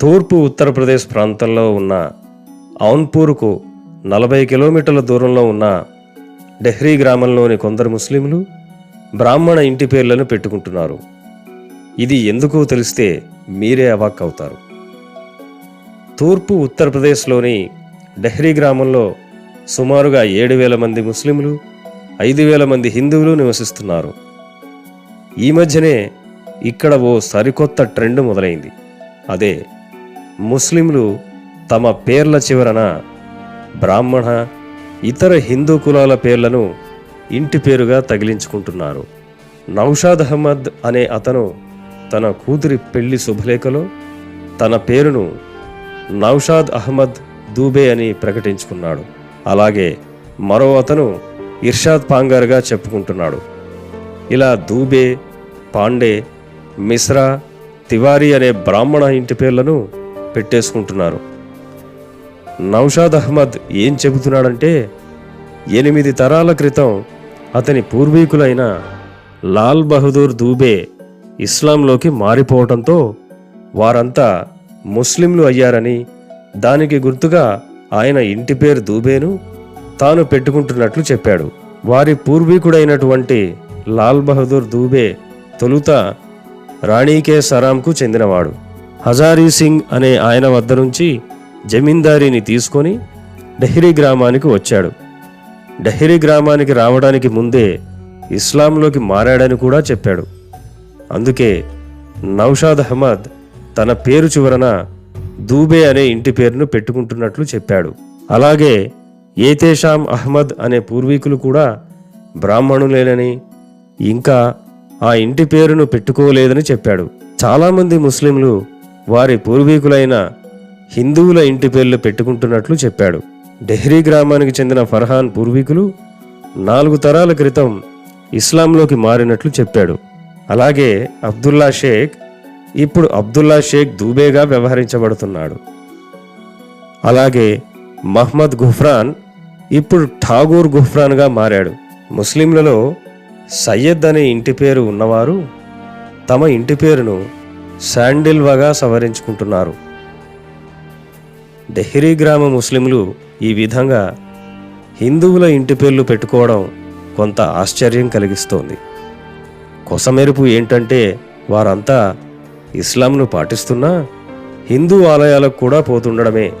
తూర్పు ఉత్తరప్రదేశ్ ప్రాంతంలో ఉన్న ఔన్పూర్కు నలభై కిలోమీటర్ల దూరంలో ఉన్న డెహ్రీ గ్రామంలోని కొందరు ముస్లింలు బ్రాహ్మణ ఇంటి పేర్లను పెట్టుకుంటున్నారు. ఇది ఎందుకో తెలిస్తే మీరే అవాక్ అవుతారు తూర్పు ఉత్తరప్రదేశ్లోని డెహ్రీ గ్రామంలో సుమారుగా ఏడు వేల మంది ముస్లింలు ఐదు వేల మంది హిందువులు నివసిస్తున్నారు. ఈ మధ్యనే ఇక్కడ ఓ సరికొత్త ట్రెండ్ మొదలైంది. అదే ముస్లింలు తమ పేర్ల చివరన బ్రాహ్మణ ఇతర హిందూ కులాల పేర్లను ఇంటి పేరుగా తగిలించుకుంటున్నారు. నౌషాద్ అహ్మద్ అనే అతను తన కూతురి పెళ్ళి శుభలేఖలో తన పేరును నౌషాద్ అహ్మద్ దూబే అని ప్రకటించుకున్నాడు. అలాగే మరో అతను ఇర్షాద్ పాంగార్గా చెప్పుకుంటున్నాడు. ఇలా దూబే పాండే మిశ్రా తివారీ అనే బ్రాహ్మణ ఇంటి పేర్లను పెట్టేసుకుంటున్నారు. నౌషాద్ అహ్మద్ ఏం చెబుతున్నాడంటే ఎనిమిది తరాల క్రితం అతని పూర్వీకులైన లాల్ బహదూర్ దూబే ఇస్లాంలోకి మారిపోవడంతో వారంతా ముస్లింలు అయ్యారని దానికి గుర్తుగా ఆయన ఇంటి పేరు దూబేను తాను పెట్టుకుంటున్నట్లు చెప్పాడు. వారి పూర్వీకుడైనటువంటి లాల్ బహదూర్ దూబే తొలుత రాణీకే సరాంకు చెందినవాడు. హజారీ సింగ్ అనే ఆయన వద్ద నుంచి జమీందారీని తీసుకొని డెహ్రీ గ్రామానికి వచ్చాడు. డెహ్రీ గ్రామానికి రావడానికి ముందే ఇస్లాంలోకి మారాడని కూడా చెప్పాడు. అందుకే నౌషాద్ అహ్మద్ తన పేరు చివరన దూబే అనే ఇంటి పేరును పెట్టుకుంటున్నట్లు చెప్పాడు. అలాగే ఏతేషాం అహ్మద్ అనే పూర్వీకులు కూడా బ్రాహ్మణులేనని ఇంకా ఆ ఇంటి పేరును పెట్టుకోలేదని చెప్పాడు. చాలామంది ముస్లింలు వారి పూర్వీకులైన హిందువుల ఇంటి పేర్లు పెట్టుకుంటున్నట్లు చెప్పాడు. డెహ్రీ గ్రామానికి చెందిన ఫర్హాన్ పూర్వీకులు నాలుగు తరాల క్రితం ఇస్లాంలోకి మారినట్లు చెప్పాడు. అలాగే అబ్దుల్లా షేక్ ఇప్పుడు అబ్దుల్లా షేక్ దూబేగా వ్యవహరించబడుతున్నాడు. అలాగే మహ్మద్ గుఫ్రాన్ ఇప్పుడు ఠాగూర్ గుఫ్రాన్గా మారాడు. ముస్లింలలో సయ్యద్ అనే ఇంటి పేరు ఉన్నవారు తమ ఇంటి పేరును శాండిల్వగా సవరించుకుంటున్నారు. డెహ్రీ గ్రామ ముస్లింలు ఈ విధంగా హిందువుల ఇంటి పేర్లు పెట్టుకోవడం కొంత ఆశ్చర్యం కలిగిస్తోంది. కొసమెరుపు ఏంటంటే వారంతా ఇస్లాంను పాటిస్తున్నా హిందూ ఆలయాలకు కూడా పోతుండడమే